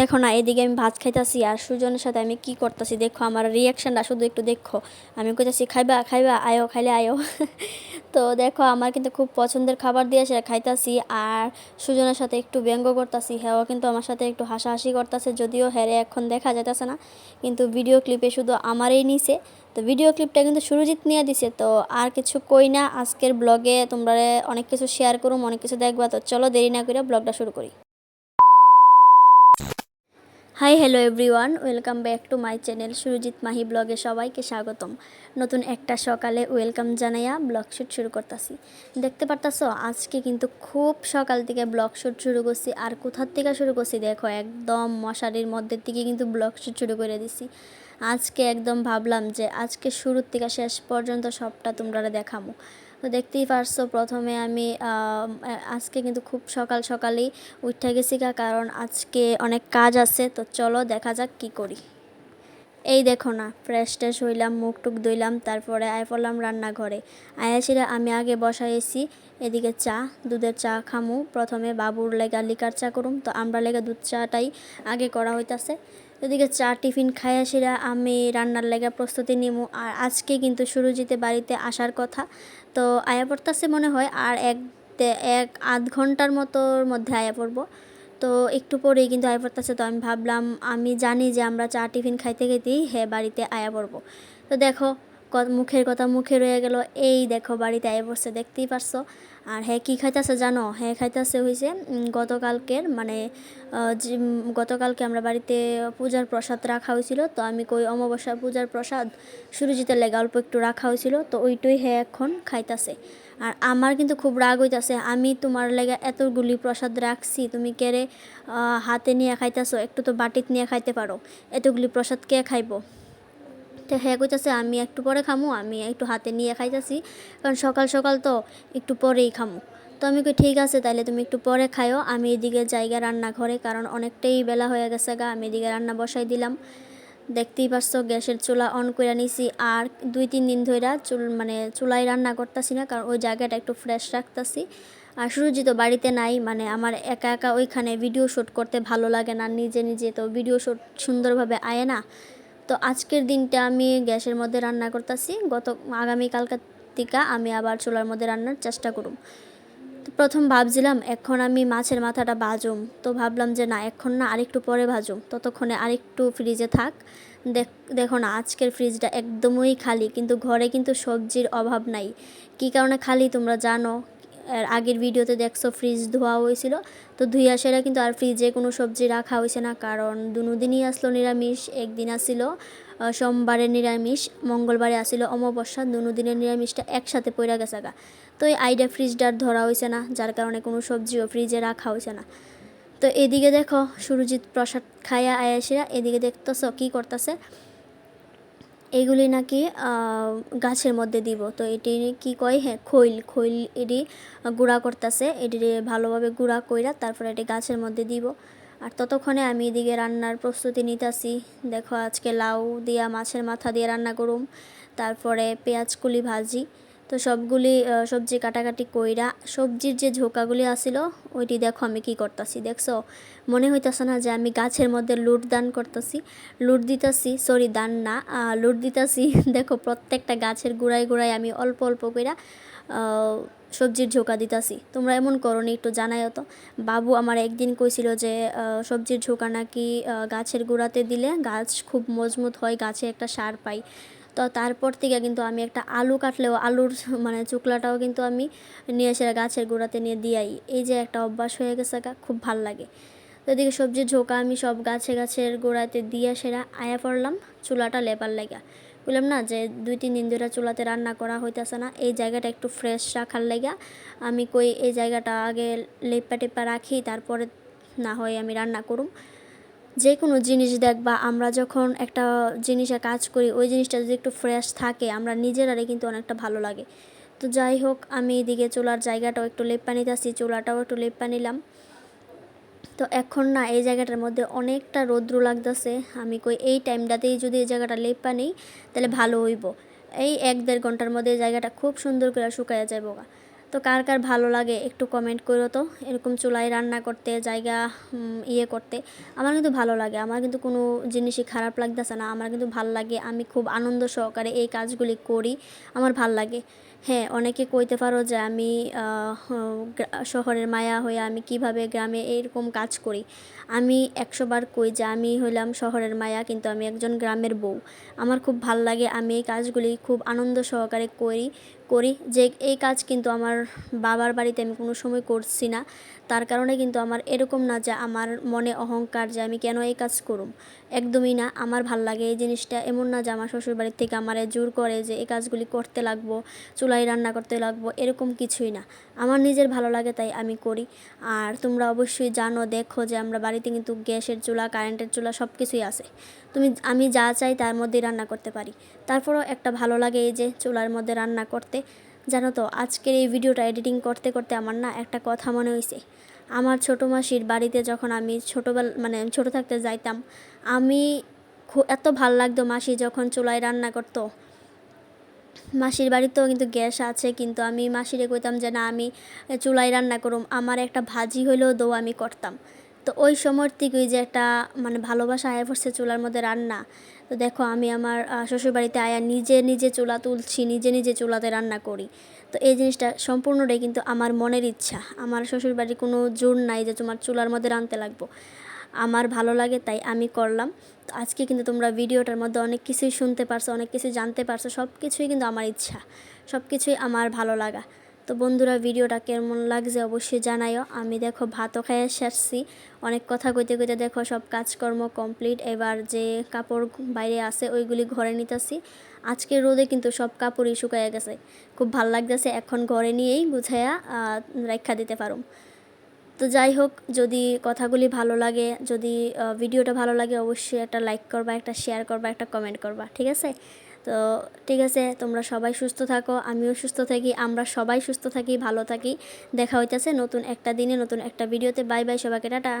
দেখো না, এদিকে আমি ভাত খাইতাছি আর সুজনের সাথে আমি কি করতেছি দেখো, আমার রিয়াকশনটা শুধু একটু দেখো। আমি কইতাছি, খাইবা খাইবা, আয়ো, খাইলে আয়ো। তো দেখো, আমার কিন্তু খুব পছন্দের খাবার দিয়ে সেটা খাইতাছি আর সুজনের সাথে একটু ব্যঙ্গ করতেছি হ্যাঁ কিন্তু আমার সাথে একটু হাসাহাসি করতেছে, যদিও হ্যারে এখন দেখা যাইতেছে না। কিন্তু ভিডিও ক্লিপে শুধু আমারই নিছে। তো ভিডিও ক্লিপটা কিন্তু সুরজিৎ নিয়ে দিছে, তো আর কিছু কই না, আজকের ব্লগে তোমরা অনেক কিছু শেয়ার করুম, অনেক কিছু দেখবা। তো চলো দেরি না করে ব্লগটা শুরু করি। Hi hello everyone welcome back to my channel Surajit Mahi ব্লগে সবাইকে স্বাগতম। নতুন একটা সকালে ওয়েলকাম জানাইয়া ব্লগ শ্যুট শুরু করতেছি। দেখতে পারতাছো, আজকে কিন্তু খুব সকাল থেকে ব্লগ শ্যুট শুরু করছি। আর কোথার থেকে শুরু করছি, দেখো, একদম মশারির মধ্যে থেকে কিন্তু ব্লগ শ্যুট শুরু করে দিছি। আজকে একদম ভাবলাম যে আজকে শুরুর থেকে শেষ পর্যন্ত সবটা তোমরা দেখামো। তো দেখতেই পারছ প্রথমে আমি আজকে কিন্তু খুব সকাল সকালেই উঠে গেছি কারণ আজকে অনেক কাজ আছে, তো চলো দেখা যাক কি করি। এই দেখো না ফ্রেশ ট্রেশ হইলাম, মুখ টুক ধুইলাম, তারপরে আয় পড়লাম রান্নাঘরে। আয়াসিরা আমি আগে বসাইছি, এদিকে চা, দুধের চা খামু। প্রথমে বাবুর লেগা লিকার চা করুম, তো আমরা লেগা দুধ চাটাই আগে করা হইতাছে। এদিকে চা, টিফিন খাই আসিরা আমি রান্নার লেগা প্রস্তুতি নিমু। আর আজকে কিন্তু সুরজিতে বাড়িতে আসার কথা। তো আয়া পড়তাছে মনে হয়, আর এক এক আধ ঘণ্টার মতোর মধ্যে আয়া পড়ব। তো একটু পরেই কিন্তু আয়া পড়তেছে। তো আমি ভাবলাম, আমি জানি যে আমরা চা, টিফিন খাইতে খাইতেই হ্যাঁ বাড়িতে আয়া পড়ব। তো দেখো মুখের কথা মুখে রয়ে গেল। এই দেখো বাড়িতে আয়া পড়ছে দেখতেই পারছ। আর হ্যাঁ কী খাইতেছে জানো? হ্যাঁ খাইতেছে হয়েছে গতকালকের মানে গতকালকে আমরা বাড়িতে পূজার প্রসাদ রাখা হয়েছিল তো আমি কই, অমাবস্যা পূজার প্রসাদ সুরজিতের লেগে অল্প একটু রাখা হয়েছিল তো ওইটাই হ্যাঁ এখন খাইতাছে। আর আমার কিন্তু খুব রাগ হইতাছে, আমি তোমার লেগে এতগুলি প্রসাদ রাখছি, তুমি কেড়ে হাতে নিয়ে খাইতেছো? একটু তো বাটিত নিয়ে খাইতে পারো। এতগুলি প্রসাদ কে খাইবো? তো হ্যাঁ কইতাছে, আমি একটু পরে খামু, আমি একটু হাতে নিয়ে খাইতাছি। কারণ সকাল সকাল তো একটু পরেই খামু। তো আমি কই, ঠিক আছে তাহলে তুমি একটু পরে খাইও। আমি এদিকে জায়গা রান্নাঘরে কারণ অনেকটাই বেলা হয়ে গেছে গা, আমি এদিকে রান্না বসাই দিলাম। দেখতেই পারছ, গ্যাসের চুলা অন করে নিছি। আর দুই তিন দিন ধরে চুল মানে চুলায় রান্না করতেছি না, কারণ ওই জায়গাটা একটু ফ্রেশ রাখতেছি। আর সুরজি তো বাড়িতে নাই মানে আমার একা একা ওইখানে ভিডিও শ্যুট করতে ভালো লাগে না, নিজে নিজে তো ভিডিও শ্যুট সুন্দরভাবে আয় না। তো আজকের দিনটা আমি গ্যাসের মধ্যে রান্না করতেছি। গত, আগামীকালকার থেকে আমি আবার চুলার মধ্যে রান্নার চেষ্টা করুম। তো প্রথম ভাবছিলাম, এখন আমি মাছের মাথাটা ভাজুম। তো ভাবলাম যে না, এখন না আরেকটু পরে ভাজুম। ততক্ষণে আরেকটু ফ্রিজে থাক। দেখো না, আজকের ফ্রিজটা একদমই খালি, কিন্তু ঘরে কিন্তু সবজির অভাব নাই। কী কারণে খালি তোমরা জানো? এর আগের ভিডিওতে দেখছ ফ্রিজ ধোয়া হয়েছিল। তো ধুইয়া সেরা কিন্তু আর ফ্রিজে কোনো সবজি রাখা হয়েছে না কারণ দুদিনই আসলো নিরামিষ একদিন আসিল আহ, সোমবারে নিরামিষ মঙ্গলবারে আসিল অমাবস্যা দুদিনের নিরামিষটা একসাথে পড়া গেছে গা। তো এই আইডা ফ্রিজটা আর ধরা হয়েছে না যার কারণে কোনো সবজিও ফ্রিজে রাখা হয়েছে না। তো এদিকে দেখো সুরজিৎ প্রসাদ খাইয়া আয়াসিরা এদিকে দেখতেছো কী করতেছে। এগুলি নাকি গাছের মধ্যে দিব। তো এটি কি কয়? হ্যাঁ খৈল। খৈল এটি গুঁড়া করতেছে। এটি ভালোভাবে গুঁড়া কইরা তারপরে এটি গাছের মধ্যে দিব। আর ততক্ষণে আমি এদিকে রান্নার প্রস্তুতি নিতেছি। দেখো, আজকে লাউ দিয়া মাছের মাথা দিয়ে রান্না করুম। তারপরে পেঁয়াজ কুলি ভাজি। তো সবগুলি সবজি কাটাকাটি কইরা সবজির যে ঝোঁকাগুলি আসিল, ওইটি দেখো আমি কি করতেছি। দেখছ? মনে হইতাছে না যে আমি গাছের মধ্যে লুট দান করতেছি। লুট দিতেছি সরি দান না লুট দিতেছি। দেখো, প্রত্যেকটা গাছের গোড়ায় গোড়ায় আমি অল্প অল্প কইরা সবজির ঝোঁকা দিতাছি। তোমরা এমন করো নি একটু জানাইও তো। বাবু আমার একদিন কইছিল যে সবজির ঝোঁকা নাকি গাছের গোড়াতে দিলে গাছ খুব মজবুত হয়, গাছে একটা সার পাই। তো তারপর থেকে কিন্তু আমি একটা আলু কাটলেও আলুর মানে চুকলাটাও কিন্তু আমি নিয়ে এসে গাছের গোড়াতে নিয়ে দিয়াই। এই যে একটা অভ্যাস হয়ে গেছে খুব ভালো লাগে। তো এদিকে সবজির ঝোঁকা আমি সব গাছে গাছের গোড়াতে দিয়ে সেরা আয়া পড়লাম, চুলাটা লেবার লাগা। বললাম না যে দুই তিন দিন ধরে চুলাতে রান্না করা হইতেছে না, এই জায়গাটা একটু ফ্রেশ রাখার লাগা। আমি কই এই জায়গাটা আগে লেপা টেপা রাখি, তারপরে না হয় আমি রান্না করুম। যে কোনো জিনিস দেখবা আমরা যখন একটা জিনিসে কাজ করি, ওই জিনিসটা যদি একটু ফ্রেশ থাকে, আমরা নিজেরারে কিন্তু অনেকটা ভালো লাগে। তো যাই হোক, আমি এদিকে চুলার জায়গাটাও একটু লেপা নিতেছি চুলাটাও একটু লেপা নিলাম। তো এখন না, এই জায়গাটার মধ্যে অনেকটা রৌদ্র লাগতেছে। আমি কই, এই টাইমটাতেই যদি এই জায়গাটা লেপা নেই তাহলে ভালো হইব। এই এক দেড় ঘণ্টার মধ্যে এই জায়গাটা খুব সুন্দর করে শুকাইয়া যাইব গা তো কার কার ভালো লাগে একটু কমেন্ট করো তো। এরকম চুলায় রান্না করতে, জায়গা ইয়ে করতে, আমার কিন্তু ভালো লাগে। আমার কিন্তু কোনো জিনিসই খারাপ লাগতেছে না। আমার কিন্তু ভালো লাগে। আমি খুব আনন্দ সহকারে এই কাজগুলি করি। আমার ভালো লাগে। হ্যাঁ অনেকে কইতে পারো যে আমি শহরের মায়া হয়ে আমি কীভাবে গ্রামে এইরকম কাজ করি। আমি একশো বার কই যে আমি হইলাম শহরের মায়া, কিন্তু আমি একজন গ্রামের বউ। আমার খুব ভালো লাগে, আমি এই কাজগুলি খুব আনন্দ সহকারে করি করি যে এই কাজ কিন্তু আমার বাবার বাড়িতে আমি কোনো সময় করছি না। তার কারণে কিন্তু আমার এরকম না যে আমার মনে অহংকার যে আমি কেন এই কাজ করুম। একদমই না, আমার ভালো লাগে এই জিনিসটা। এমন না যে আমার শ্বশুর বাড়ির থেকে আমার জোর করে যে এই কাজগুলি করতে লাগবো চুলায় রান্না করতে লাগবো, এরকম কিছুই না। আমার নিজের ভালো লাগে তাই আমি করি। আর তোমরা অবশ্যই জানো, দেখো যে আমরা বাড়িতে কিন্তু গ্যাসের চুলা, কারেন্টের চুলা সব কিছুই আছে। তুমি, আমি যা চাই তার মধ্যেই রান্না করতে পারি। তারপরও একটা ভালো লাগে এই যে চুলার মধ্যে রান্না করতে। জানো তো, আজকের এই ভিডিওটা এডিটিং করতে করতে আমার না একটা কথা মনে হয়েছে আমার ছোটো মাসির বাড়িতে যখন আমি ছোটোবেলা মানে ছোটো থাকতে যাইতাম, আমি এত ভালো লাগতো মাসি যখন চুলায় রান্না করতো। মাসির বাড়িতেও কিন্তু গ্যাস আছে, কিন্তু আমি মাসিরে কইতাম যে, না, আমি চুলায় রান্না করুম। আমার একটা ভাজি হইলেও দো আমি করতাম। তো ওই সময় থেকেই যে একটা মানে ভালোবাসা আয়া পড়ছে চুলার মধ্যে রান্না। তো দেখো, আমি আমার শ্বশুরবাড়িতে আয়া নিজে নিজে চুলা তুলছি, নিজে নিজে চুলাতে রান্না করি। তো এই জিনিসটা সম্পূর্ণটাই কিন্তু আমার মনের ইচ্ছা। আমার শ্বশুরবাড়ির কোনো জোর নাই যে, তোমার চুলার মধ্যে রাঁধতে লাগবো। আমার ভালো লাগে, তাই আমি করলাম। তো আজকে কিন্তু তোমরা ভিডিওটার মধ্যে অনেক কিছুই শুনতে পারছ, অনেক কিছু জানতে পারছ সব কিছুই কিন্তু আমার ইচ্ছা সব কিছুই আমার ভালো লাগা। তো বন্ধুরা, ভিডিওটা কেমন লাগছে অবশ্যই জানাইও। আমি দেখো ভাতও খাইয়ে সারছি। অনেক কথা কইতে কইতে দেখো সব কাজকর্ম কমপ্লিট এবার যে কাপড় বাইরে আছে ওইগুলি ঘরে নিতেছি। আজকের রোদে কিন্তু সব কাপড়ই শুকাইয়া গেছে। খুব ভালো লাগতেছে, এখন ঘরে নিয়েই গুছাইয়া রাখা দিতে পারুম। তো যাই হোক, যদি কথাগুলি ভালো লাগে, যদি ভিডিওটা ভালো লাগে, অবশ্যই একটা লাইক করবা, একটা শেয়ার করবা, একটা কমেন্ট করবা, ঠিক আছে? তো ঠিক আছে, তোমরা সবাই সুস্থ থাকো, আমিও সুস্থ থাকি, আমরা সবাই সুস্থ থাকি, ভালো থাকি, দেখা হইতেছে নতুন একটা দিনে, নতুন একটা ভিডিওতে বাই বাই সবাইকে, টাটা!